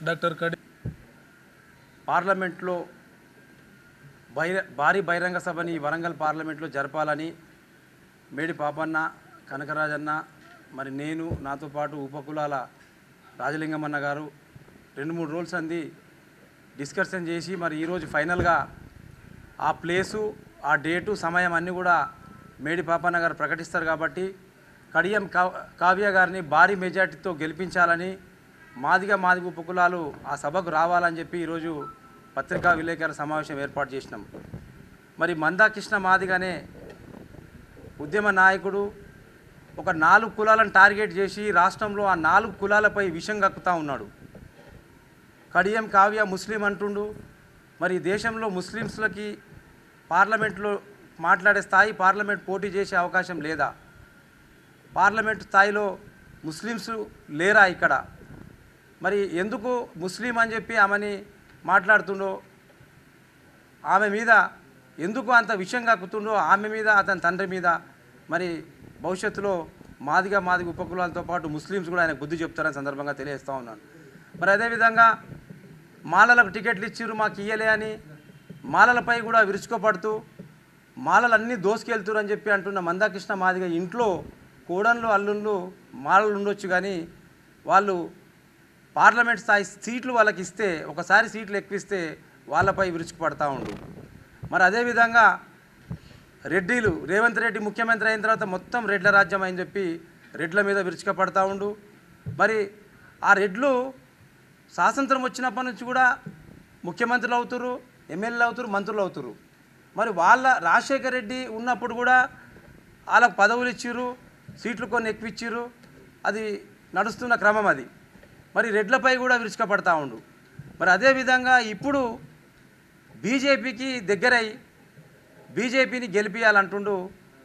Doctor కడి పార్లమెంట్లో బహిర భారీ బహిరంగ సభని వరంగల్ పార్లమెంట్లో జరపాలని మేడి పాపన్న కనకరాజన్న మరి నేను నాతో పాటు ఉపకులాల రాజలింగమన్న గారు రెండు మూడు రోజులు అంది డిస్కషన్ చేసి మరి ఈరోజు ఫైనల్గా ఆ ప్లేసు ఆ డేటు సమయం అన్నీ కూడా మేడి పాపన్న గారు ప్రకటిస్తారు కాబట్టి కడియం కావ్య గారిని భారీ మెజార్టీతో గెలిపించాలని మాదిగా మాదిగు ఉపకులాలు ఆ సభకు రావాలని చెప్పి ఈరోజు పత్రికా విలేకరుల సమావేశం ఏర్పాటు చేసినాం. మరి మందాకృష్ణ మాదిగానే ఉద్యమ నాయకుడు ఒక నాలుగు కులాలను టార్గెట్ చేసి రాష్ట్రంలో ఆ నాలుగు కులాలపై విషం కక్కుతా ఉన్నాడు. కడియం కావ్య ముస్లిం అంటుండు. మరి దేశంలో ముస్లిమ్స్లకి పార్లమెంట్లో మాట్లాడే స్థాయి పార్లమెంట్ పోటీ చేసే అవకాశం లేదా? పార్లమెంట్ స్థాయిలో ముస్లిమ్స్ లేరా ఇక్కడ? మరి ఎందుకు ముస్లిం అని చెప్పి ఆమెని మాట్లాడుతుండో ఆమె మీద ఎందుకు అంత విషయం కక్కుతుండో ఆమె మీద అతని తండ్రి మీద మరి భవిష్యత్తులో మాదిగా మాదిగ ఉపకులాలతో పాటు ముస్లిమ్స్ కూడా ఆయన బుద్ధి చెప్తారని సందర్భంగా తెలియజేస్తూ ఉన్నాను. మరి అదేవిధంగా మాలలకు టికెట్లు ఇచ్చిర్రు మాకు ఇయ్యలే అని మాలలపై కూడా విరుచుకోపడుతూ మాలలన్నీ దోసుకెళ్తురు అని చెప్పి అంటున్న మందాకృష్ణ మాదిగ ఇంట్లో కోడన్లు అల్లుళ్ళు మాలలు ఉండొచ్చు కానీ వాళ్ళు పార్లమెంట్ స్థాయి సీట్లు వాళ్ళకి ఇస్తే ఒకసారి సీట్లు ఎక్కువిస్తే వాళ్ళపై విరుచుకుపడతా ఉండు. మరి అదేవిధంగా రెడ్డిలు రేవంత్ రెడ్డి ముఖ్యమంత్రి అయిన తర్వాత మొత్తం రెడ్ల రాజ్యం అని చెప్పి రెడ్ల మీద విరుచుకపడతా ఉండు. మరి ఆ రెడ్లు స్వాతంత్రం వచ్చినప్పటి నుంచి కూడా ముఖ్యమంత్రులు అవుతురు ఎమ్మెల్యేలు అవుతురు మంత్రులు అవుతురు మరి వాళ్ళ రాజశేఖర రెడ్డి ఉన్నప్పుడు కూడా వాళ్ళకు పదవులు ఇచ్చిర్రు సీట్లు కొన్ని ఎక్కువిచ్చిర్రు. అది నడుస్తున్న క్రమం అది. మరి రెడ్లపై కూడా విరుచుకపడతా ఉండు. మరి అదేవిధంగా ఇప్పుడు బీజేపీకి దగ్గరై బీజేపీని గెలిపించాలంటుండు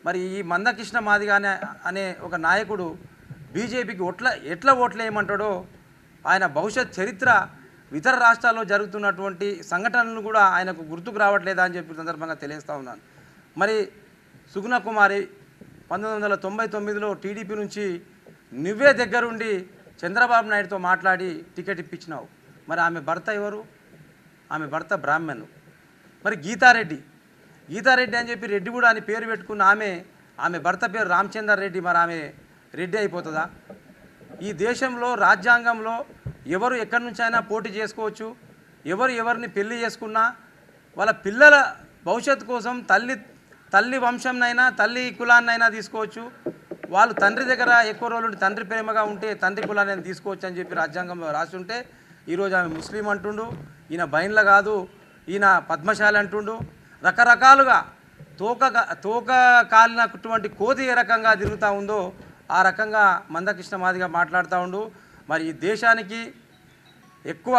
మరి ఈ మందకృష్ణ మాదిగానే అనే ఒక నాయకుడు బీజేపీకి ఒట్ల ఎట్లా ఓట్లు వేయమంటాడో ఆయన భవిష్యత్ చరిత్ర ఇతర రాష్ట్రాల్లో జరుగుతున్నటువంటి సంఘటనలు కూడా ఆయనకు గుర్తుకు రావట్లేదా అని చెప్పి సందర్భంగా తెలియస్తూ ఉన్నాను. మరి సుగుణ కుమారి పంతొమ్మిది వందల తొంభై తొమ్మిదిలో టీడీపీ నుంచి నువ్వే దగ్గరుండి చంద్రబాబు నాయుడుతో మాట్లాడి టికెట్ ఇప్పించినావు. మరి ఆమె భర్త ఎవరు? ఆమె భర్త బ్రాహ్మణు. మరి గీతారెడ్డి. గీతారెడ్డి అని చెప్పి రెడ్డి కూడా అని పేరు పెట్టుకున్న ఆమె ఆమె భర్త పేరు రామచందర్ రెడ్డి మరి ఆమె రెడ్డి అయిపోతుందా? ఈ దేశంలో రాజ్యాంగంలో ఎవరు ఎక్కడి నుంచి అయినా పోటీ చేసుకోవచ్చు. ఎవరు ఎవరిని పెళ్ళి చేసుకున్నా వాళ్ళ పిల్లల భవిష్యత్తు కోసం తల్లి తల్లి వంశంనైనా తల్లి కులాన్నైనా తీసుకోవచ్చు. వాళ్ళు తండ్రి దగ్గర ఎక్కువ రోజులు తండ్రి ప్రేమగా ఉంటే తండ్రి కులాన్ని తీసుకోవచ్చు అని చెప్పి రాజ్యాంగంలో రాసి ఉంటే ఈరోజు ఆమె ముస్లిం అంటుండు ఈయన బైన్ల కాదు ఈయన పద్మశాలి అంటుండు. రకరకాలుగా తోక తోక కాలినటువంటి కోతి ఏ రకంగా తిరుగుతూ ఉందో ఆ రకంగా మందకృష్ణ మాదిగా మాట్లాడుతూ ఉండు. మరి ఈ దేశానికి ఎక్కువ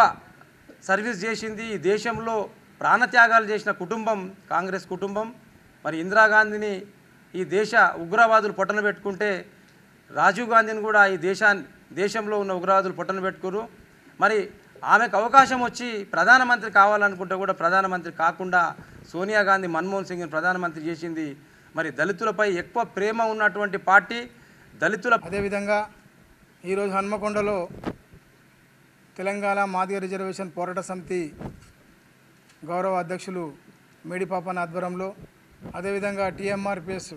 సర్వీస్ చేసింది ఈ దేశంలో ప్రాణత్యాగాలు చేసిన కుటుంబం కాంగ్రెస్ కుటుంబం. మరి ఇందిరాగాంధీని ఈ దేశ ఉగ్రవాదులు పొట్టన పెట్టుకుంటే రాజీవ్ గాంధీని కూడా ఈ దేశాన్ని దేశంలో ఉన్న ఉగ్రవాదులు పొట్టన పెట్టుకురు మరి ఆమెకు అవకాశం వచ్చి ప్రధానమంత్రి కావాలనుకుంటే కూడా ప్రధానమంత్రి కాకుండా సోనియా గాంధీ మన్మోహన్ సింగ్ని ప్రధానమంత్రి చేసింది. మరి దళితులపై ఎక్కువ ప్రేమ ఉన్నటువంటి పార్టీ దళితుల అదేవిధంగా ఈరోజు హన్మకొండలో తెలంగాణ మాదిగ రిజర్వేషన్ పోరాట సమితి గౌరవ అధ్యక్షులు మేడిపాపన్ ఆధ్వర్యంలో అదేవిధంగా టీఎంఆర్పిఎస్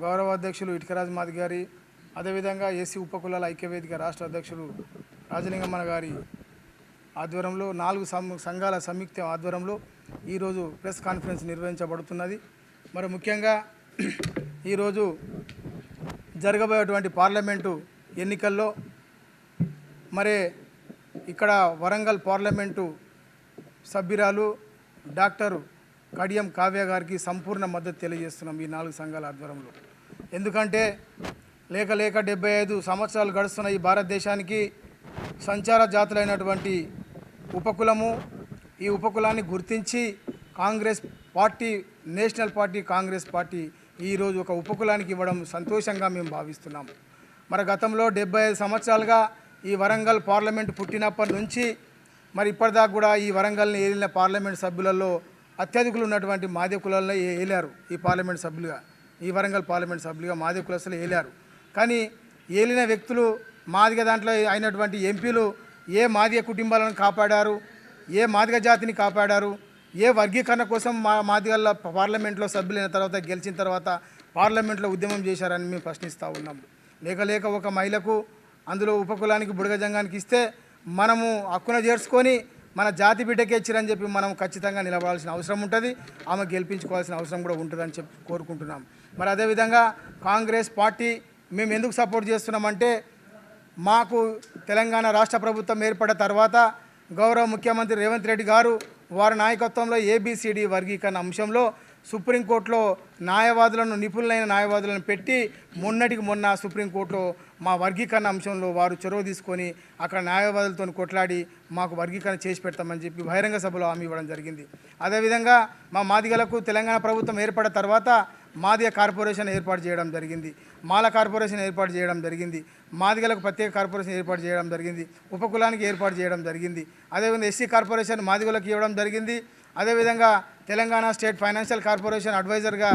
గౌరవ అధ్యక్షులు ఇటుకరాజు మాది గారి అదేవిధంగా ఏసీ ఉపకులాల ఐక్యవేదిక రాష్ట్ర అధ్యక్షులు రాజలింగమ్మన గారి ఆధ్వర్యంలో నాలుగు సం- సంఘాల సంయుక్త ఆధ్వర్యంలో ఈరోజు ప్రెస్ కాన్ఫరెన్స్ నిర్వహించబడుతున్నది. మరి ముఖ్యంగా ఈరోజు జరగబోయేటువంటి పార్లమెంటు ఎన్నికల్లో మరి ఇక్కడ వరంగల్ పార్లమెంటు సభ్యురాలు డాక్టర్ కడియం కావ్య గారికి సంపూర్ణ మద్దతు తెలియజేస్తున్నాం ఈ నాలుగు సంఘాల ఆధ్వర్యంలో. ఎందుకంటే లేక లేక డెబ్బై ఐదు సంవత్సరాలు గడుస్తున్న ఈ భారతదేశానికి సంచార జాతులైనటువంటి ఉపకులము ఈ ఉపకులాన్ని గుర్తించి Congress party national party Congress party ఈరోజు ఒక ఉపకులానికి ఇవ్వడం సంతోషంగా మేము భావిస్తున్నాము మరి గతంలో డెబ్బై ఐదు సంవత్సరాలుగా ఈ వరంగల్ పార్లమెంట్ పుట్టినప్పటి నుంచి మరి ఇప్పటిదాకా కూడా ఈ వరంగల్ని ఏలిన పార్లమెంట్ సభ్యులలో అత్యధికులు ఉన్నటువంటి మాదే కులాల్లో ఏలారు ఈ పార్లమెంట్ సభ్యులుగా? ఈ వరంగల్ పార్లమెంట్ సభ్యులుగా మాదే కులస్తులు ఏలారు? కానీ ఏలిన వ్యక్తులు మాదిగ దాంట్లో అయినటువంటి ఎంపీలు ఏ మాదిగ కుటుంబాలను కాపాడారు? ఏ మాదిగ జాతిని కాపాడారు? ఏ వర్గీకరణ కోసం మా మాదిగల పార్లమెంట్లో సభ్యులైన తర్వాత గెలిచిన తర్వాత పార్లమెంట్లో ఉద్యమం చేశారని మేము ప్రశ్నిస్తూ ఉన్నాము. లేక లేక ఒక మహిళకు అందులో ఉపకులానికి బుడగజంగానికి ఇస్తే మనము హక్కున చేర్చుకొని మన జాతి బిడ్డకే ఇచ్చిరని చెప్పి మనం ఖచ్చితంగా నిలబడాల్సిన అవసరం ఉంటుంది. ఆమె గెలిపించుకోవాల్సిన అవసరం కూడా ఉంటుందని చెప్పి కోరుకుంటున్నాం. మరి అదేవిధంగా కాంగ్రెస్ పార్టీ మేము ఎందుకు సపోర్ట్ చేస్తున్నామంటే మాకు తెలంగాణ రాష్ట్ర ప్రభుత్వం ఏర్పడిన తర్వాత గౌరవ ముఖ్యమంత్రి రేవంత్ రెడ్డి గారు వారి నాయకత్వంలో ఏబిసిడి వర్గీకరణ అంశంలో సుప్రీంకోర్టులో న్యాయవాదులను నిపుణులైన న్యాయవాదులను పెట్టి మొన్నటికి మొన్న సుప్రీంకోర్టులో మా వర్గీకరణ అంశంలో వారు చొరవ తీసుకొని అక్కడ న్యాయవాదులతో కొట్లాడి మాకు వర్గీకరణ చేసి పెడతామని చెప్పి బహిరంగ సభలో హామీ ఇవ్వడం జరిగింది. అదేవిధంగా మా మాదిగలకు తెలంగాణ ప్రభుత్వం ఏర్పడిన తర్వాత మాదిగ కార్పొరేషన్ ఏర్పాటు చేయడం జరిగింది. మాల కార్పొరేషన్ ఏర్పాటు చేయడం జరిగింది. మాదిగలకు ప్రత్యేక కార్పొరేషన్ ఏర్పాటు చేయడం జరిగింది. ఉపకులానికి ఏర్పాటు చేయడం జరిగింది. అదేవిధంగా ఎస్సీ కార్పొరేషన్ మాదిగలకు ఇవ్వడం జరిగింది. అదేవిధంగా తెలంగాణ స్టేట్ ఫైనాన్షియల్ కార్పొరేషన్ అడ్వైజర్గా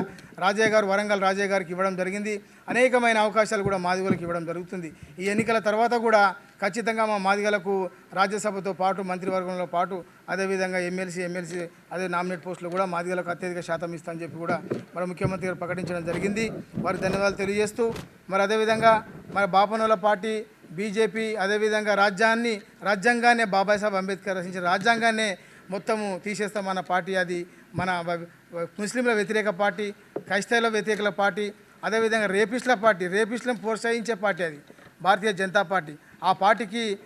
రాజయ్య గారు వరంగల్ రాజయ్య గారికి ఇవ్వడం జరిగింది. అనేకమైన అవకాశాలు కూడా మాదిగలకు ఇవ్వడం జరుగుతుంది. ఈ ఎన్నికల తర్వాత కూడా ఖచ్చితంగా మా మాదిగలకు రాజ్యసభతో పాటు మంత్రివర్గంలో పాటు అదేవిధంగా ఎమ్మెల్సీ ఎమ్మెల్సీ అదే నామినేట్ పోస్టులు కూడా మాదిగలకు అత్యధిక శాతం ఇస్తామని చెప్పి కూడా మరి ముఖ్యమంత్రి గారు ప్రకటించడం జరిగింది. వారి ధన్యవాదాలు తెలియజేస్తూ మరి అదేవిధంగా మరి బాపనోల పార్టీ బీజేపీ అదేవిధంగా రాజ్యాన్ని రాజ్యాంగాన్నే బాబాసాహెబ్ అంబేద్కర్ రచించిన రాజ్యాంగాన్నే మొత్తము తీసేస్తామన్న పార్టీ అది. మన ముస్లింల వ్యతిరేక పార్టీ క్రైస్తవుల వ్యతిరేకల పార్టీ అదేవిధంగా రేపిస్టుల పార్టీ రేపిస్టులను ప్రోత్సహించే పార్టీ అది. భారతీయ జనతా పార్టీ. ఆ పార్టీకి